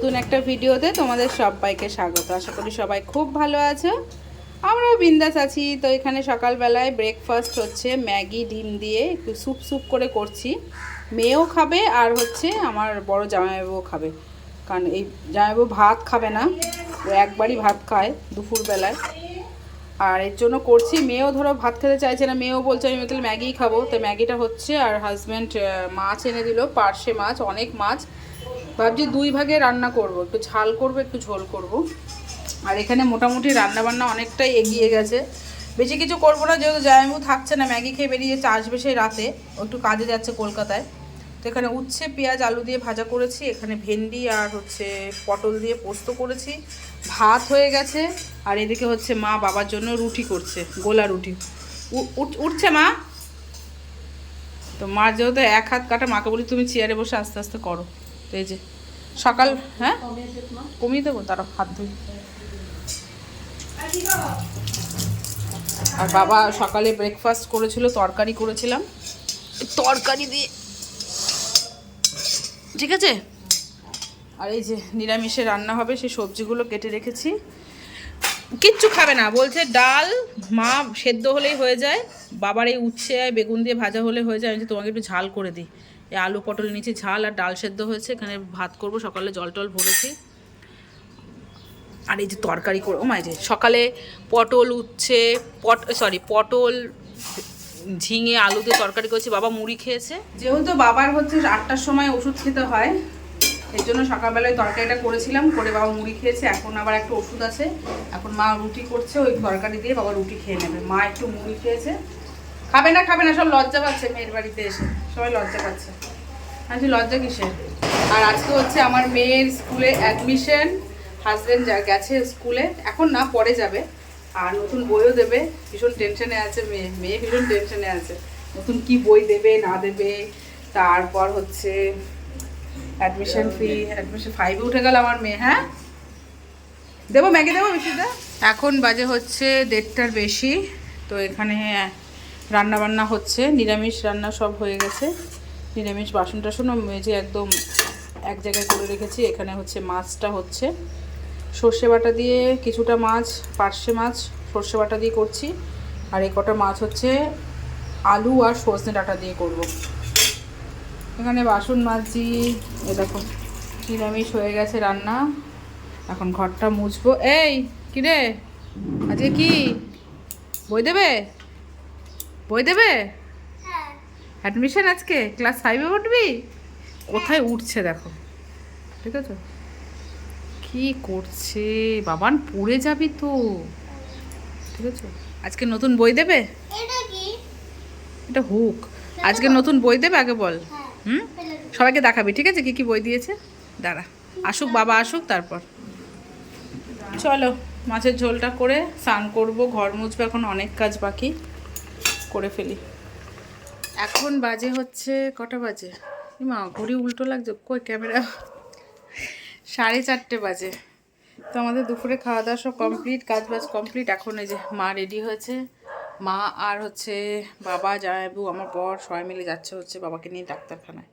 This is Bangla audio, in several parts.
নতুন একটা ভিডিওতে তোমাদের সবাইকে স্বাগত। আশা করি সবাই খুব ভালো আছো। আমরাও বিন্দাস আছি। তো এখানে সকালবেলায় ব্রেকফাস্ট হচ্ছে ম্যাগি, ডিম দিয়ে একটু স্যুপ স্যুপ করে করছি। মেয়েও খাবে আর হচ্ছে আমার বড় জামাইবাবুও খাবে। কারণ এই জামাইবাবু ভাত খাবে না। ও একবারই ভাত খায় দুপুরবেলায়। আর এর জন্য করছি, মেয়েও ধরো ভাত খেতে চাইছে না, মেয়েও বলছে আমি তাহলে ম্যাগি খাব। তো ম্যাগিটা হচ্ছে আর হাজব্যান্ড মাছ এনে দিল, পার্শে মাছ, অনেক মাছ। ভাবছি দুই ভাগে রান্না করব, একটু ঝাল করব, একটু ঝোল করব। আর এখানে মোটামুটি রান্না বান্না অনেকটাই এগিয়ে গেছে। বেশি কিছু করব না, যেহেতু জায়মু থাকছে না, ম্যাগি খেয়ে বেরিয়ে যাচ্ছে আসবে সেই রাতে। একটু কাজে যাচ্ছে কলকাতায়। তো এখানে উচ্ছে, পেঁয়াজ, আলু দিয়ে ভাজা করেছি। এখানে ভেন্ডি আর হচ্ছে পটল দিয়ে পোস্ত করেছি। ভাত হয়ে গেছে। আর এদিকে হচ্ছে মা বাবার জন্য রুটি করছে, গোলা রুটি। উঠছে মা? তো মার যেহেতু এক হাত কাটা, মাকে বলি তুমি চেয়ারে বসে আস্তে আস্তে করো। এই যে, সকাল হ্যাঁ? কমিয়ে দেবো, তারা হাত ধুই। আর বাবা সকালে ব্রেকফাস্ট করেছিল, তরকারি করেছিলাম। তরকারি দিয়ে ঠিক আছে? আর এই যে নিরামিষে রান্না হবে, সেই সবজিগুলো কেটে রেখেছি। কিচ্ছু খাবে না, বলছে ডাল, মা সেদ্ধ হলেই হয়ে যায়, বাবার এই উচ্ছে বেগুন দিয়ে ভাজা হলে হয়ে যায়, আমি যে তোমাকে একটু ঝাল করে দিই। আলু পটল নিচে ঝাল আর ডাল সেদ্ধ হয়েছে, এখানে ভাত করব, সকালে জল টল ভরেছি। আর এই যে তরকারি করে ও মাই যে সকালে পটল উচ্ছে, পট সরি পটল ঝিঙে আলু দিয়ে তরকারি করেছি, বাবা মুড়ি খেয়েছে। যেহেতু বাবার হচ্ছে আটটার সময় ওষুধ খেতে হয়, এর জন্য সকালবেলায় তরকারিটা করেছিলাম, করে বাবা মুড়ি খেয়েছে, এখন আবার একটা ওষুধ আছে। এখন মা রুটি করছে, ওই তরকারি দিয়ে বাবা রুটি খেয়ে নেবে। মা একটু মুড়ি খেয়েছে। খাবে না খাবে না, সব লজ্জা পাচ্ছে মেয়ের বাড়িতে এসে। সবাই লজ্জা পাচ্ছে। আজ লজ্জা কিসের? আর আজকে হচ্ছে আমার মেয়ের স্কুলে অ্যাডমিশন হাজবেন্ড যা গেছে স্কুলে, এখন না পরে যাবে। আর নতুন বইও দেবে। ভীষণ টেনশনে আছে মেয়ে। মেয়ে ভীষণ টেনশনে আছে। নতুন কি বই দেবে, না দেবে? তারপর হচ্ছে অ্যাডমিশন ফি অ্যাডমিশন ফাইভে উঠে গেল আমার মেয়ে হ্যাঁ? দেবো, ম্যাগি দেবো বেশিটা এখন বাজে হচ্ছে দেড়টার বেশি। তো এখানে রান্না বান্না হচ্ছে, নিরামিষ রান্না সব হয়ে গেছে। নিরামিষ বাসন টাসনও মেজে একদম এক জায়গায় করে রেখেছি, এখানে হচ্ছে মাছটা হচ্ছে। সর্ষে বাটা দিয়ে কিছুটা মাছ, পার্শে মাছ সর্ষে বাটা দিয়ে করছি। আর এ কটা মাছ হচ্ছে আলু আর সজনে ডাটা দিয়ে করব। এখানে বাসন মাজছি এ দেখো, নিরামিষ হয়ে গেছে রান্না। এখন ঘরটা মুছবো। এই কি রে আজকে কি? বই দেবে? বই দেবে? অ্যাডমিশন আজকে? ক্লাস ফাইভে উঠবি? কোথায় উঠছে দেখো। ঠিক আছে? কি করছে? বাবান পড়ে যাবি তো। ঠিক আছে? আজকে নতুন বই দেবে? এটা হুক। আজকে নতুন বই দেবে? আগে বল। হুম? সবাইকে দেখাবি ঠিক আছে? কি কি বই দিয়েছে? দাঁড়া। আসুক বাবা আসুক তারপর। চলো মাছের ঝোলটা করে স্নান করব। ঘর মুছবো এখন অনেক কাজ বাকি। করে ফেলি। এখন বাজে হচ্ছে কটা বাজে? মা ঘড়ি উল্টো লাগছে কই ক্যামেরা? সাড়ে চারটে বাজে। তো আমাদের দুপুরে খাওয়া দাওয়া সব কমপ্লিট কাজ বাজ কমপ্লিট। এখন এই যে মা রেডি হয়েছে। মা আর হচ্ছে বাবা জামাইবু আমার বর সবাই মিলে যাচ্ছে হচ্ছে বাবাকে নিয়ে ডাক্তারখানায়।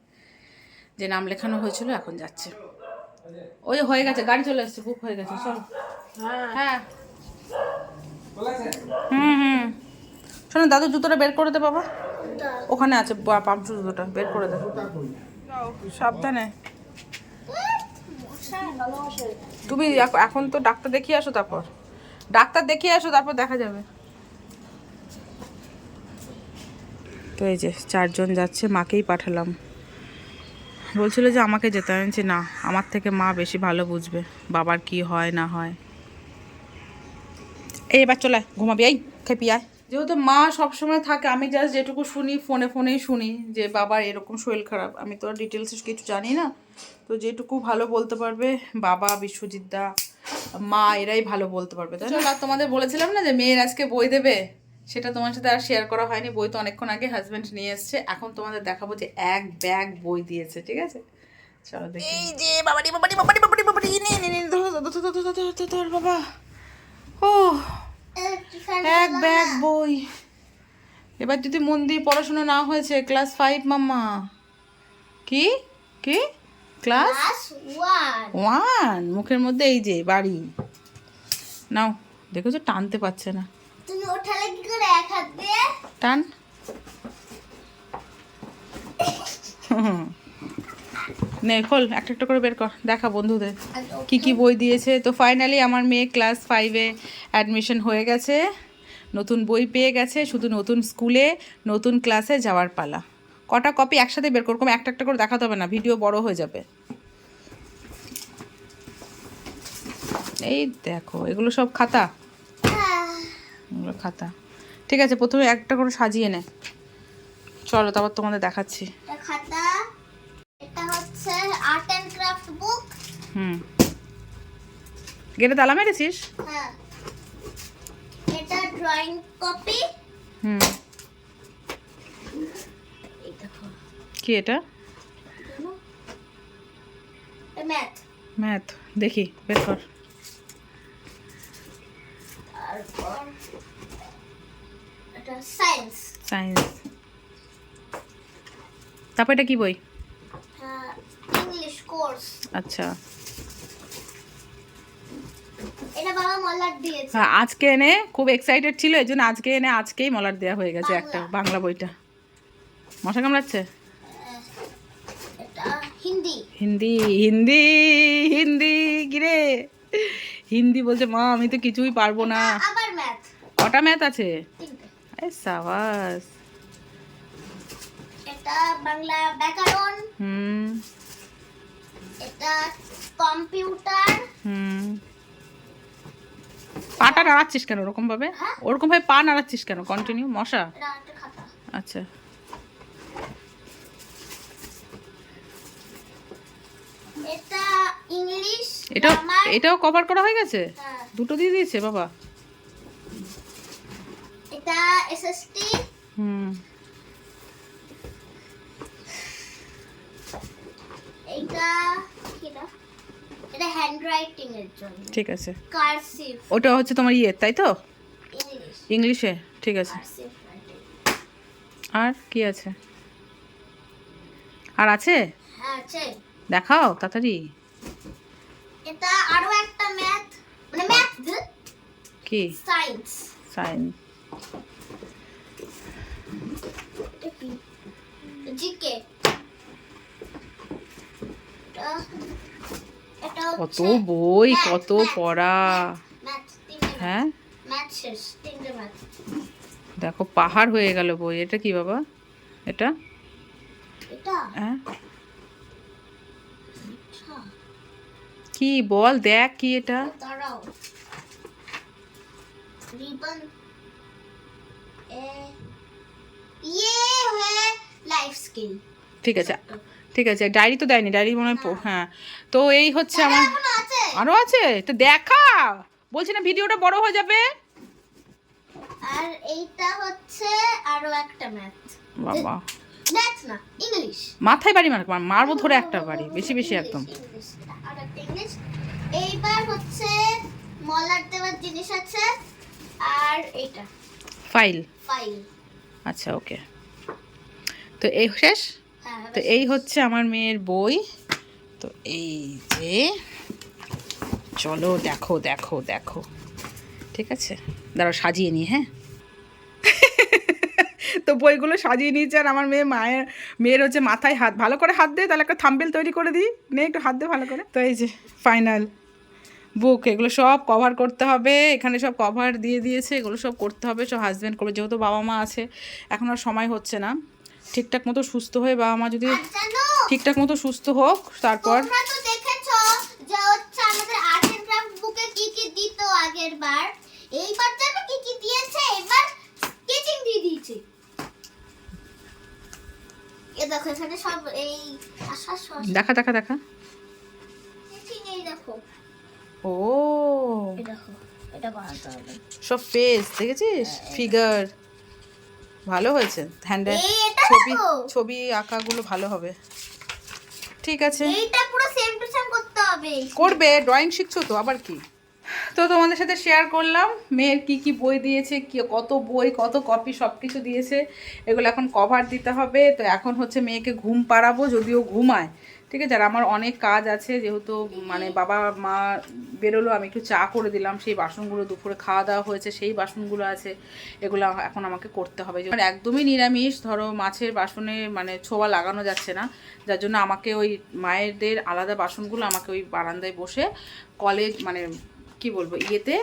যে নাম লেখানো হয়েছিল এখন যাচ্ছে। ওই হয়ে গেছে গাড়ি চলে আসছে বুক হয়ে গেছে চল। হ্যাঁ। হুম হুম। শোনো দাদু জুতোটা বের করে দে বাবা। ওখানে আছে পাম্পসু জুতোটা বের করে দে। সাবধানে। তুমি এখন তো ডাক্তার দেখিয়ে আসো তারপর। ডাক্তার দেখিয়ে আসো তারপর দেখা যাবে। তো এই যে চারজন যাচ্ছে মাকেই পাঠালাম। বলছিল যে আমাকে যেতে আমি বলছি না আমার থেকে মা বেশি ভালো বুঝবে বাবার কি হয় না হয়। এই এবার চলে আয়, ঘুমাবি এই খেপি আয়। যেহেতু মা সবসময় থাকে আমি জাস্ট যেটুকু শুনি ফোনে ফোনেই শুনি যে বাবার এরকম শরীর খারাপ আমি তো ডিটেলস কিছু জানি না তো যেটুকু ভালো বলতে পারবে বাবা বিশ্বজিৎ দা মা এরাই ভালো বলতে পারবে তাই না? আর তোমাদের বলেছিলাম না যে মেয়ের আজকে বই দেবে সেটা তোমার সাথে আর শেয়ার করা হয়নি বই তো অনেকক্ষণ আগে হাজব্যান্ড নিয়ে এসছে এখন তোমাদের দেখাবো যে এক ব্যাগ বই দিয়েছে ঠিক আছে চলো দেখি এই যে বাবারি বাবারি বাবারি বাবারি বাবারি নে নে নে ধর ধর ধর বাবা ও ব্যাগ বই এবার যদি মন দিয়ে পড়াশোনা না হয়েছে ক্লাস ফাইভ মাম্মা। কি? কি? ক্লাস ওয়ান মুখের মধ্যে এই যে বাড়ি। নাও দেখো দেখেছ টানতে পারছে না। তুমি ওঠালে কি করে এক হাত দিয়ে? টান। নে খোল একটা একটা করে বের কর দেখা বন্ধুদের। কি কি বই দিয়েছে? তো ফাইনালি আমার মেয়ে ক্লাস ফাইভে অ্যাডমিশন হয়ে গেছে। নতুন বই পেয়ে গেছে শুধু নতুন স্কুলে নতুন ক্লাসে যাওয়ার পালা। কটা কপি একসাথে বের করো একটা একটা করে দেখাতে হবে না ভিডিও বড় হয়ে যাবে। এই দেখো এগুলো সব খাতা? এগুলো খাতা। ঠিক আছে প্রথমে একটা করে সাজিয়ে নে। চলো তারপর তোমাদের দেখাচ্ছি। এটা খাতা এটা হচ্ছে আর্ট এন্ড ক্রাফট বুক হুম। গেটে তালা মেরেছিস? হ্যাঁ। ড্রয়িং কপি হুম। কি এটা? ম্যাথ ম্যাথ দেখি বের কর। তারপর এটা সায়েন্স সায়েন্স তারপর এটা কি বই? ইংলিশ কোর্স আচ্ছা। এটা বাবা মলার দিয়েছে। হ্যাঁ আজকে এনে খুব এক্সাইটেড ছিল এই জন্য আজকে এনে আজকেই মলার দেওয়া হয়ে গেছে একটা বাংলা। বইটা। মশা কামড়াচ্ছে? হিন্দি। হিন্দি হিন্দি হিন্দি কিরে হিন্দি বলছে মা আমি তো কিছুই পারব না। আবার ম্যাথ কটা ম্যাথ আছে? এই সাবাস। এটা বাংলা ব্যাকরণ। হুম। এটা কম্পিউটার। হুম। পাটা নাড়াচ্ছিস কেন ওরকম ভাবে হ্যাঁ। ওরকম ভাবে পা নাড়াচ্ছিস কেন? কন্টিনিউ মশা? আচ্ছা। এটা এটাও এটাও কভার করা হয়ে গেছে? হ্যাঁ। দুটো দিয়ে দিয়েছে বাবা। এটা এসএসটি হুম। হ্যান্ডরাইটিং এর জন্য। ঠিক আছে। কার্সিভ ওটা হচ্ছে তোমার ইয়ে তাই তো? ইংলিশ ইংলিশে? ঠিক আছে। আর কি আছে? আর আছে? হ্যাঁ আছে। দেখাও তাড়াতাড়ি। এটা আরও একটা ম্যাথ মানে ম্যাথ কি? সায়েন্স সাইন জিকে এটা কত বই কত পড়া। হ্যাঁ? দেখো পাহাড় হয়ে গেল বই। এটা কি বাবা? এটা? হ্যাঁ? কি বল দেখ কি এটা? ইয়ে হয়ে ঠিক আছে। ঠিক আছে ডায়েরি তো দেয়নি ডায়েরি মনে হয় হ্যাঁ। তো এই হচ্ছে আমার এখনও আছে? আরও আছে? তো দেখা! বলছি না ভিডিওটা বড় হয়ে যাবে। আর এইটা হচ্ছে আরও একটা ম্যাথ। বাবা। ম্যাথ না ইংলিশ। মাথায় বাড়ি মার মারবো ধরে একটা বাড়ি বেশি বেশি একদম। ইংলিশ আর একটা ইংলিশ। এইবার হচ্ছে মলার দেওয়ার জিনিস আছে আর এইটা। ফাইল। ফাইল। আচ্ছা ওকে। তো এই শেষ? হ্যাঁ তো এই হচ্ছে আমার মেয়ের বই। তো এই যে, চলো দেখো দেখো দেখো। ঠিক আছে? দাঁড়াও, সাজিয়ে নি হ্যাঁ? তো বইগুলো সাজিয়ে নিয়েছে আর আমার মেয়ে মায়ের, মেয়ের হচ্ছে মাথায় হাত, ভালো করে হাত দে, তাহলে একটা থাম্বেল তৈরি করে দিই। নে, একটু হাত দে ভালো করে। তো এই যে, ফাইনাল বুক, এগুলো সব কভার করতে হবে। এখানে সব কভার দিয়ে দিয়েছে, এগুলো সব করতে হবে। সব হাজব্যান্ড করবে, যেহেতু বাবা মা আছে, এখন আর সময় হচ্ছে না। ঠিকঠাক মতো সুস্থ হয়ে বাবা মা যদি ঠিকঠাক মতো সুস্থ হোক তারপর দেখো দেখা দেখা ও। এটা সব ফেস দেখেছিস? ফিগার ভালো হয়েছে। হ্যান্ডে ছবি ছবি আঁকাগুলো ভালো হবে। ঠিক আছে। করবে ড্রয়িং শিখছো তো আবার কি? তো তোমাদের সাথে শেয়ার করলাম মেয়ের কি কি বই দিয়েছে কি কত বই কত কপি সব কিছু দিয়েছে এগুলো এখন কভার দিতে হবে। তো এখন হচ্ছে মেয়েকে ঘুম পাড়াবো যদিও ঘুমায়। ঠিক আছে? আর আমার অনেক কাজ আছে, যেহেতু মানে বাবা, মা বেরোলো, আমি একটু চা করে দিলাম। সেই বাসনগুলো দুপুরে খাওয়া দাওয়া হয়েছে, সেই বাসনগুলো আছে, এগুলো এখন আমাকে করতে হবে। আর একদমই নিরামিষ, ধরো মাছের বাসনে মানে ছোঁয়া লাগানো যাচ্ছে না, যার জন্য আমাকে ওই মায়েদের আলাদা বাসনগুলো আমাকে ওই বারান্দায় বসে কলেজ মানে কি বলব, ইয়েতে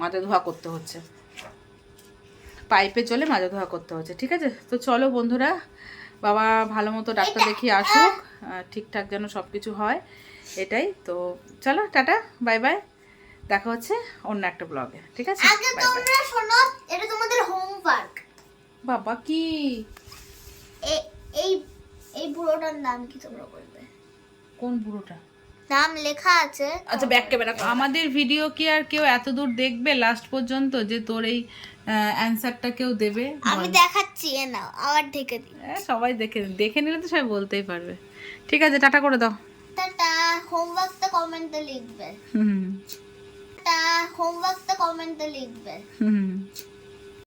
মাজা ধোয়া করতে হচ্ছে। পাইপে চলে মাজা ধোয়া করতে হচ্ছে, ঠিক আছে? তো চলো বন্ধুরা বাবা ভালো মতো ডাক্তার দেখিয়ে আসুক ঠিকঠাক যেন সব কিছু হয় এটাই। তো চলো টাটা বাই বাই। দেখা হচ্ছে অন্য একটা ব্লগে ঠিক আছে? আগে Bye bye. তোমরা শোনো এটা তোমাদের হোমওয়ার্ক বাবা কি? এই এই বুড়োটার নাম কি তোমরা বলবে? কোন বুড়োটা? নাম লেখা আছে। আচ্ছা ব্যাক ক্যামেরা আমাদের ভিডিও কি আর কেউ এত দূর দেখবে লাস্ট পর্যন্ত যে তোর এই অ্যান্সারটা কেউ দেবে? আমি দেখাচ্ছি নাও আবার ঢেকে দিই। সবাই দেখে দেখে নিলে তো সবাই বলতেই পারবে। ঠিক আছে টাটা করে দাও। টাটা হোমওয়ার্কটা কমেন্টে লিখবে। হুম টাটা হোমওয়ার্কটা কমেন্টে লিখবে। হুম।